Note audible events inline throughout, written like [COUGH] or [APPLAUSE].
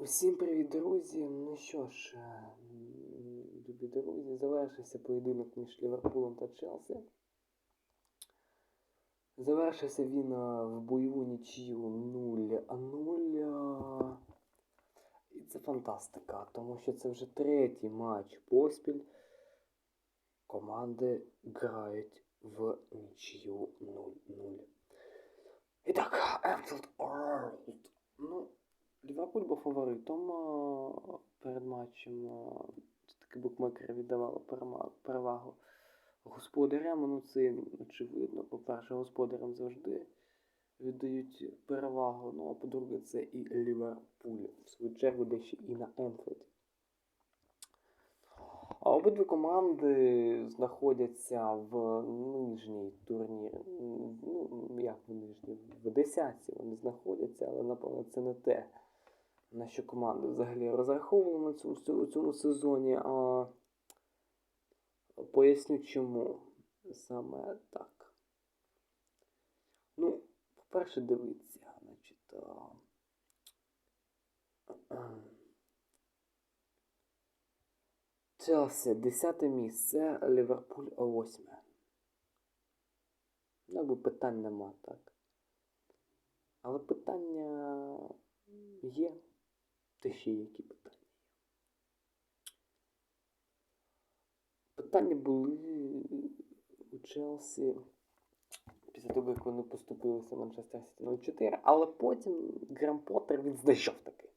Усім привіт, друзі! Ну що ж, е, любі друзі, завершився поєдинок між Ліверпулем та Челсі. Завершився він е, в бойову нічию 0-0. І це фантастика, тому що це вже третій матч поспіль. Команди грають в нічию 0-0. І так, Енфілд Орлд. Ну, Ліверпуль був фаворитом перед матчем. Все-таки букмекери віддавали перевагу господарям. Ну, це очевидно. По-перше, господарям завжди віддають перевагу. Ну, а по-друге, це і Ліверпуль. В свою чергу дещо і на Енфілді. А обидві команди знаходяться в нижній турнір. Ну, як в нижній? В десятці вони знаходяться, але напевно це не те, на що команди взагалі розраховували на цьому, у цьому сезоні. А поясню чому саме так. Ну, по-перше, дивіться, значить. Челсі [CLEARS THROAT] 10 місце, Ліверпуль 8. Ну, якби питань нема, так. Але питання є. Та ще які питання є. Питання були у Челсі після того, як вони поступилися в Манчестер Сіті 0-4, але потім Грем Поттер він знайшов таки.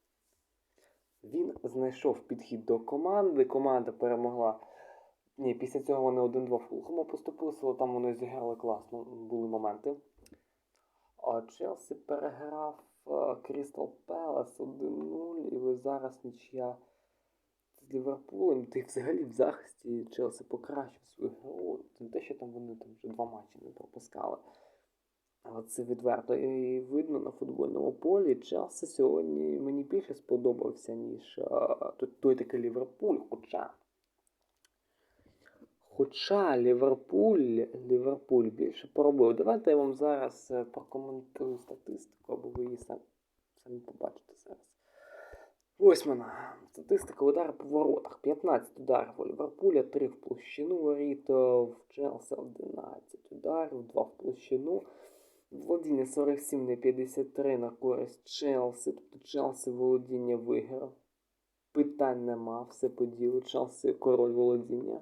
Він знайшов підхід до команди. Команда перемогла. Ні, після цього вони 1-2 Фулхому поступилися, але там вони зіграли класно, були моменти. А Челсі переграв Крістал Пелес 1-0, і ви зараз нічия з Ліверпулем. Ти взагалі в захисті Челсі покращив свою гру. Не те, що там вони там вже два матчі не пропускали. Але це відверто і видно на футбольному полі. Челсі сьогодні мені більше сподобався, ніж а, той такий Ліверпуль. Хоча. Хоча Ліверпуль, Ліверпуль більше поробив. Давайте я вам зараз е, прокоментую статистику, або ви її самі, самі побачите зараз. Ось вона. Статистика ударів по воротах. 15 ударів у Ліверпуля, 3 в площину воріт, в Челсі 11 ударів, 2 в площину. Володіння 47 на 53 на користь Челсі. Тобто Челсі володіння виграв. Питань нема, все по ділу. Челсі король володіння.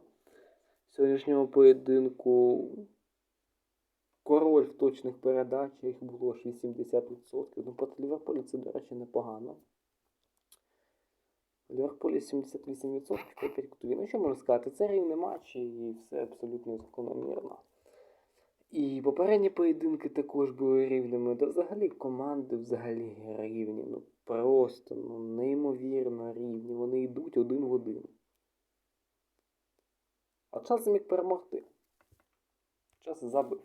Сьогоднішнього поєдинку король в точних передачах було аж 80%. Ну, проти Ліверпулю це, до речі, непогано. У Ліверпулі 78%, 5 кутові. Ну, що можна сказати? Це рівний матч і все абсолютно закономірно. І попередні поєдинки також були рівними. Да взагалі команди взагалі рівні. Ну просто ну, неймовірно рівні. Вони йдуть один в один. А час міг перемогти. Час забив.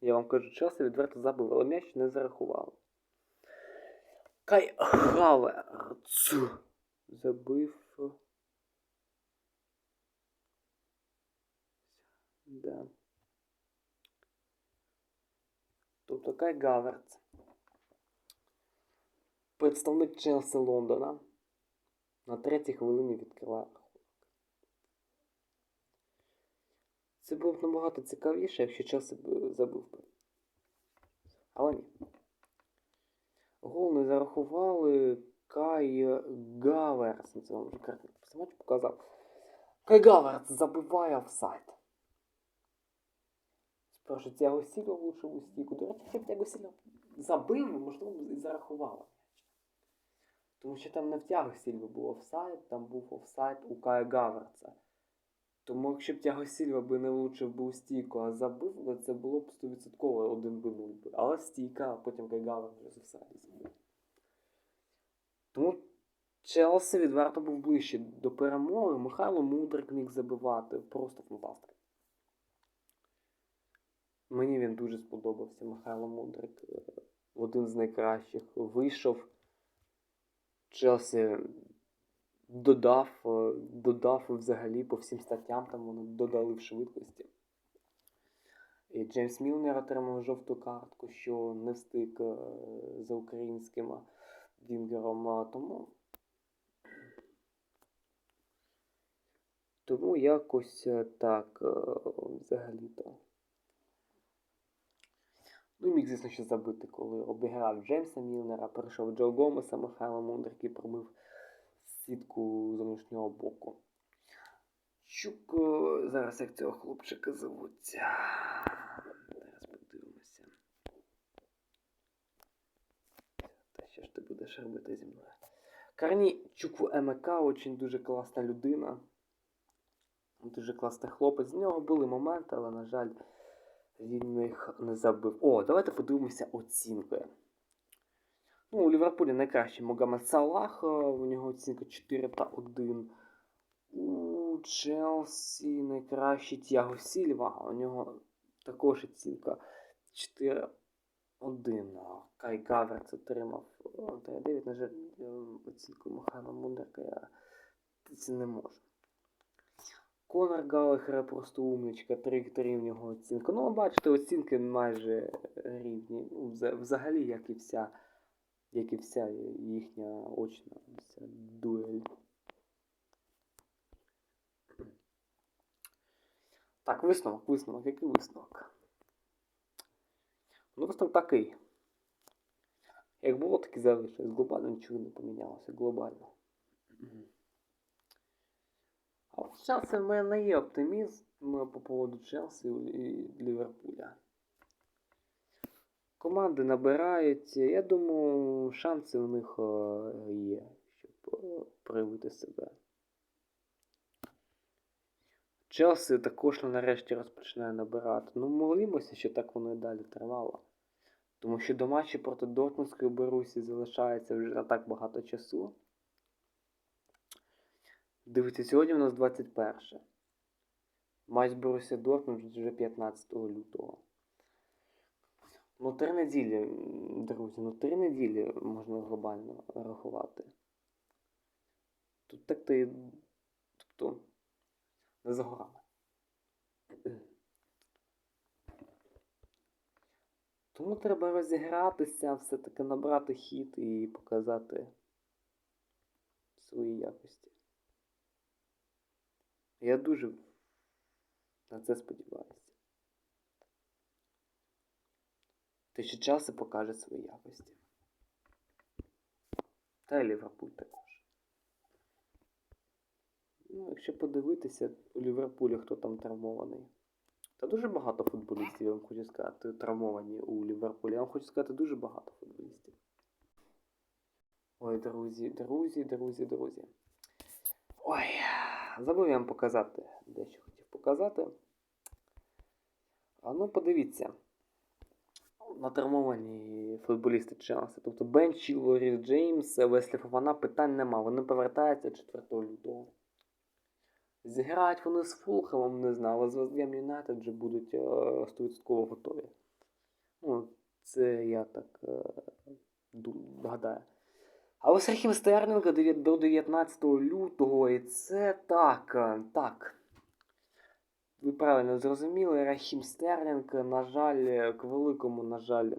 Я вам кажу, час відверто забив, але м'яч не зарахували. Кай Хаверц забив. Да. Тобто Кай Гаверц. Представник Челсі Лондона. На третій хвилині відкриває Це було б набагато цікавіше, якщо Челсі б забив би. Але ні. Гол не зарахували. Кай Гаверц. Це вам вже матч показав. Кай Гаверц забиває офсайд. Спершу Тяго Сільва влучив у стійку. До речі, якщо б Тяго Сільва забив, можливо, і зарахували. Тому що там не в Тяго Сільва був офсайд, там був офсайд у Кая Гаверца. Тому якщо б Тяго Сільва би не влучив би у стійку, а забив, би, це було б 100% один би нуль. Але стійка, а потім Кай вже з офсайду забив. Тому Челсі відверто був ближче до перемоги. Михайло Мудрик міг забивати. Просто фантастика. Мені він дуже сподобався. Михайло Мудрик. е, Один з найкращих. Вийшов. Челсі додав, е, додав взагалі по всім статтям, там вони додали в швидкості. І Джеймс Мілнер отримав жовту картку, що не встиг е, за українським Вінгером, тому. Тому якось е, так, взагалі-то. Ну, міг, звісно, ще забити, коли обіграв Джеймса Мілнера, перейшов Джо Гомеса, Михайло Мундер, який пробив сітку зовнішнього боку. Чук, е, зараз як цього хлопчика зовуться. Зараз подивимося. Та що ж ти будеш робити зі мною? Карні Чукву МК очень дуже класна людина. Дуже класний хлопець. З нього були моменти, але, на жаль, він їх не забив. О, давайте подивимося оцінки. Ну, у Ліверпулі найкращий Могамед Салах, е, у нього оцінка 4 та 1. У Челсі найкращий Тіаго Сільва, у нього також оцінка 4 1. Кай Гаверц отримав 9. На жаль, е, оцінку Михайла Мундерка я це не можу. Конор Галлахера просто умничка, 3-3 в нього оцінка. Ну, бачите, оцінки майже рівні. Ну, взагалі, як і вся, як і вся їхня очна ця дуель. Так, висновок, висновок, який висновок? Ну, висновок такий. Як було, так і залишилось. Глобально нічого не помінялося. Глобально. А от Челсі в мене є оптимізм по поводу Челсі і Ліверпуля. Команди набирають. Я думаю, шанси в них е, є, щоб е, проявити себе. Челсі також нарешті розпочинає набирати. Ну, молимося, що так воно і далі тривало. Тому що до матчі проти Дортмундської Борусі залишається вже не так багато часу. Дивіться, сьогодні у нас 21. Матч Борусsia Дортмунд вже 15 лютого. Ну, три неділі, друзі, ну три неділі можна глобально рахувати. Тут так і. Тобто, не за горами. Тому треба розігратися, все-таки набрати хід і показати свої якості. Я дуже на це сподіваюся. Те, що часи покаже свої якості. Та й Ліверпуль також. Ну, якщо подивитися у Ліверпулі, хто там травмований. Та дуже багато футболістів, я вам хочу сказати, травмовані у Ліверпулі. Я вам хочу сказати, дуже багато футболістів. Ой, друзі, друзі, друзі, друзі. Ой, забув я вам показати, дещо хотів показати. А ну подивіться. Натравмовані футболісти Челсі. Тобто Бен Чілвор, Ріс Джеймс, Веслі Фофана питань нема. Вони повертаються 4 лютого. Зіграють вони з Фулхемом, не знаю, але з Вестгем Юнайтед вже будуть е, 100% готові. Ну, це я так е, гадаю. А ось Рахім Стерлінг до 19 лютого, і це так, е, так. Ви правильно зрозуміли, Рахім Стерлінг, на жаль, к великому, на жаль,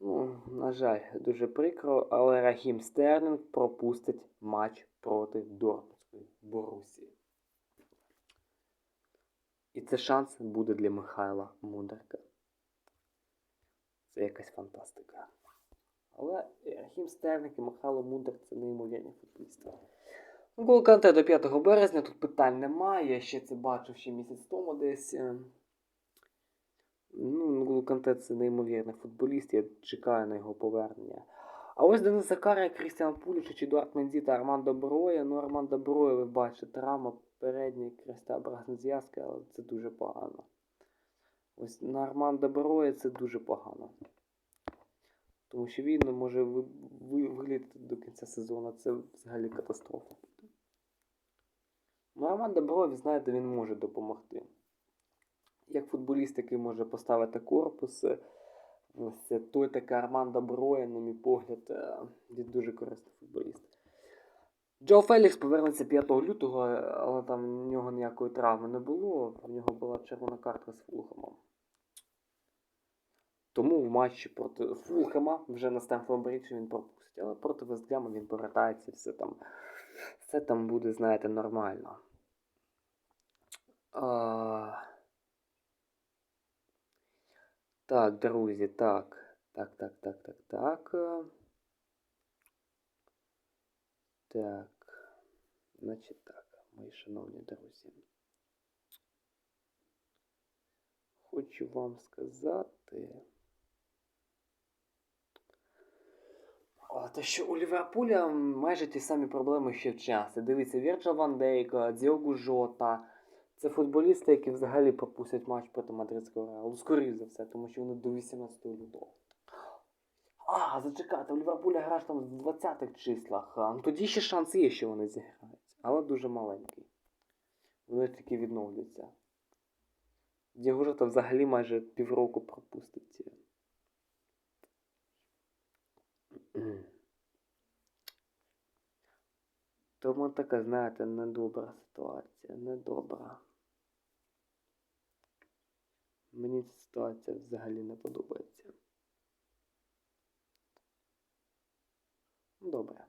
ну, на жаль, дуже прикро, але Рахім Стерлінг пропустить матч проти Дортмундської Борусії. І це шанс буде для Михайла Мудрика. Це якась фантастика. Але Рахім Стерлінг і Михайло Мудрик це неймовірні футболісти. Ну, Гол до 5 березня, тут питань немає, я ще це бачив ще місяць тому десь. е. Ну, N'Golo Канте це неймовірний футболіст, я чекаю на його повернення. А ось Денис Закарія, Крістіан Пулічич, Едуард Менді та Армандо Броя. Ну, Армандо Броя, ви бачите, травма передній креста зв'язки, але це дуже погано. Ось на Армандо Броя це дуже погано. Тому що він може ви, ви, вилітати до кінця сезону. Це взагалі катастрофа. Ну, ви знаєте, він може допомогти. Як футболіст, який може поставити корпус, ось той такий Арман Доброя, на мій погляд, е, він дуже корисний футболіст. Джо Фелікс повернеться 5 лютого, але там в нього ніякої травми не було. В нього була червона картка з Фулхамом. Тому в матчі проти Фулхема вже на Стемфорд Бріджі він пропустить. Але проти Вестгема він повертається, все там, все там буде, знаєте, нормально. А... Так, друзі, так. Так, так, так, так, так. е. Так. Значить так, мої шановні друзі. Хочу вам сказати. Те, що у Ліверпуля майже ті самі проблеми ще в часі. Дивіться, Вірджа Ван Дейка, Діогу Жота. Це футболісти, які взагалі пропустять матч проти мадридського реалу. Скоріше за все, тому що вони до 18 лютого. А, зачекайте, у Ліверпуля гра там в 20-х числах. А, ну тоді ще шанс є, що вони зіграють. Але дуже маленький. Вони тільки відновлюються. Діогу Жота взагалі майже півроку пропустить. Тому така, знаєте, недобра ситуація, недобра. Мені ця ситуація взагалі не подобається. Добре.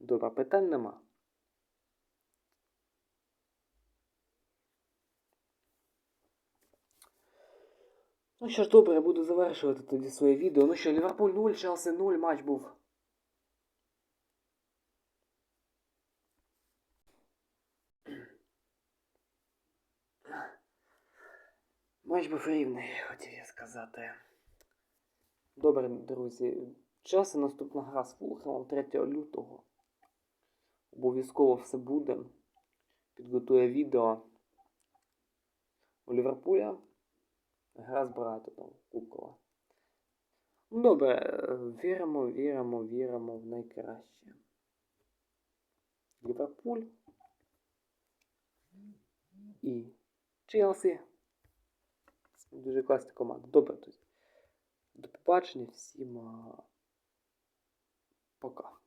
Добре, питань нема. Ну що ж, добре, буду завершувати тоді своє відео. Ну що, Ліверпуль 0, Челсі 0, матч був. Матч був рівний, хотів я сказати. Добре, друзі. Челсі наступна гра з Фулхемом 3 лютого. Обов'язково все буде. Підготує відео у Ліверпуля. Гра з Брайтоном Кубкова. Ну, добре, е, віримо, віримо, віримо в найкраще. Ліверпуль і Челсі. Дуже класна команда. Добре, друзі. До побачення всім. Пока.